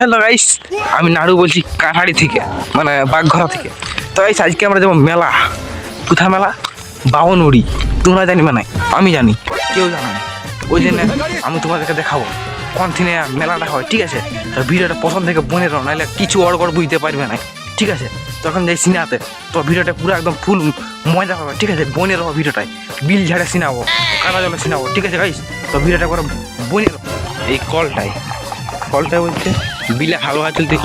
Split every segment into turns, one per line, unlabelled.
Hello guys আমি নাড়ু বলছি কাঠাড়ি থেকে মানে বাগঘরা থেকে। তো গাইস আজকে আমরা যাব মেলা। কোথা মেলা? বাউনুড়ি তোমরা জানি মানে? আমি জানি। কেউ জানে না। ওই জন্য আমি তোমাদেরকে দেখাবো। কোন দিনে মেলাটা হয়, ঠিক আছে? তো ভিডিওটা পছন্দ থেকে বনে রো নাহলে কিছু অড়গড় বুঝতে পারবে না। ঠিক আছে? তখন যাই সিনাতে তো ভিডিওটা পুরো একদম ফুল মজা হবে, ঠিক আছে? বনে রহো ভিডিওটায়। বিল ঝাড়ে সিনাবো কাদা জলে সিনাবো, ঠিক আছে গাইস তো ভিডিওটা করে বনে এই কলটাই কলটা বলছে বিলে হালুয়া চলতে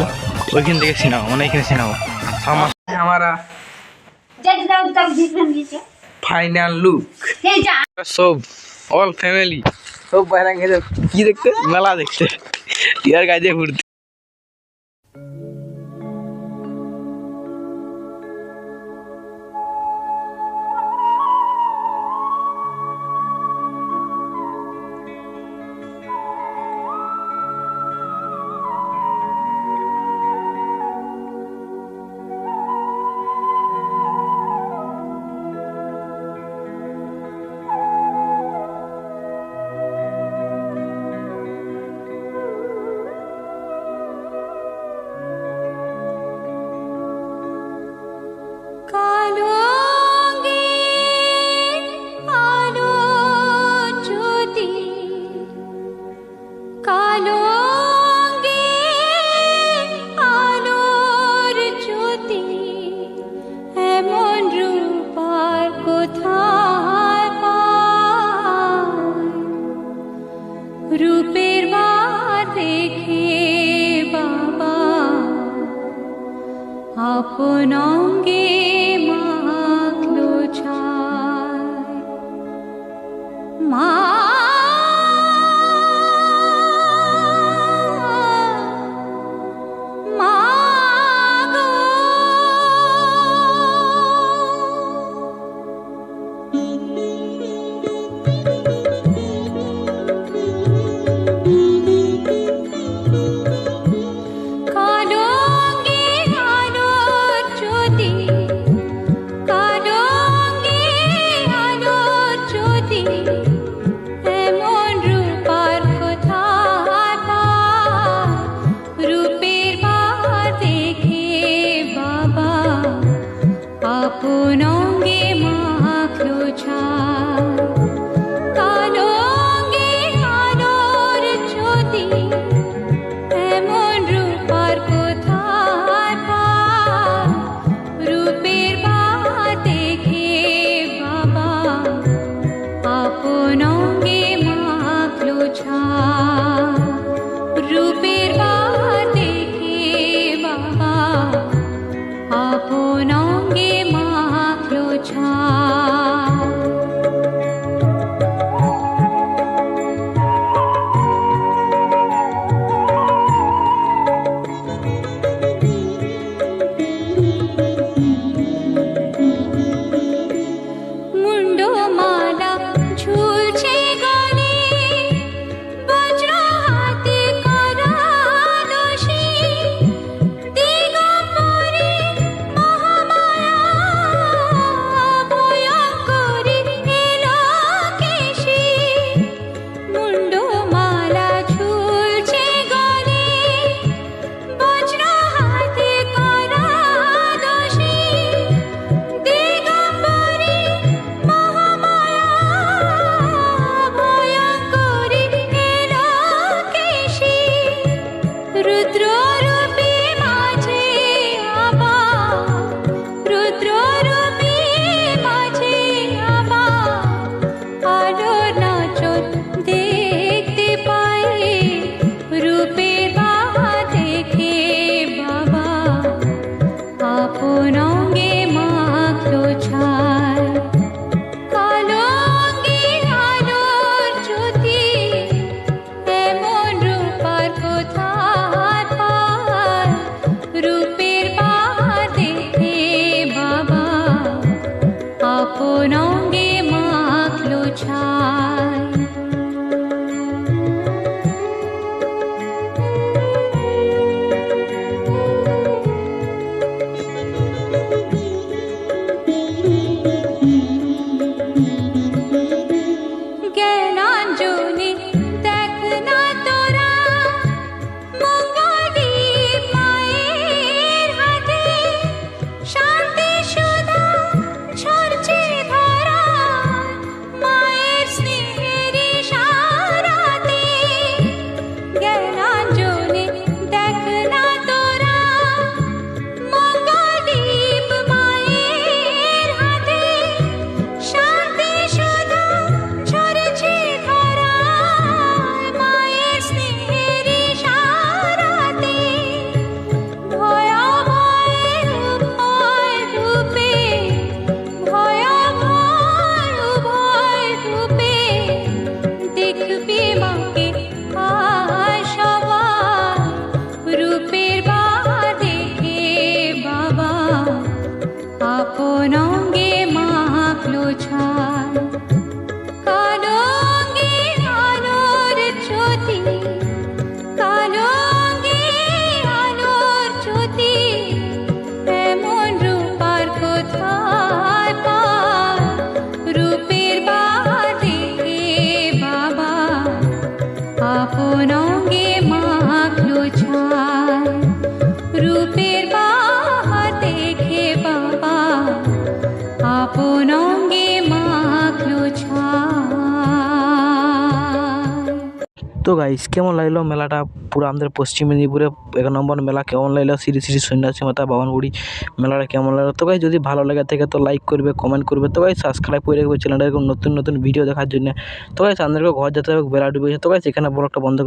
ওইখান থেকে সিনেমা মানে এখানে সিনেমা আমার
আমারা
ফাইনাল লুক সব অল ফ্যামিলি সব বাইরে গেছে কি দেখতে? মেলা দেখতে। ইয়ার গাছে ঘুরতে।
রূপার বার দেখে বাবা আপন ङ्गीमा
তো গাইস কেমন লাগল মেলাটা? পুরো আমাদের পশ্চিম মেদিনীপুরে এক নম্বর মেলা কেমন লাগল? শ্রী শ্রী সন্ন্যাসী মাতা বাবানগুড়ি মেলাটা কেমন লাগল? তো গাই যদি ভালো লাগে থাকে তো লাইক করবে কমেন্ট করবে। তো গাই সাবস্ক্রাইব করে রাখবে চ্যানেলটা এরকম নতুন নতুন ভিডিও দেখার জন্য। তো গাইস আমাদেরকে ঘর যেতে হবে বেলা ডুবে। তো গাইস এখানে বড় একটা বন্ধ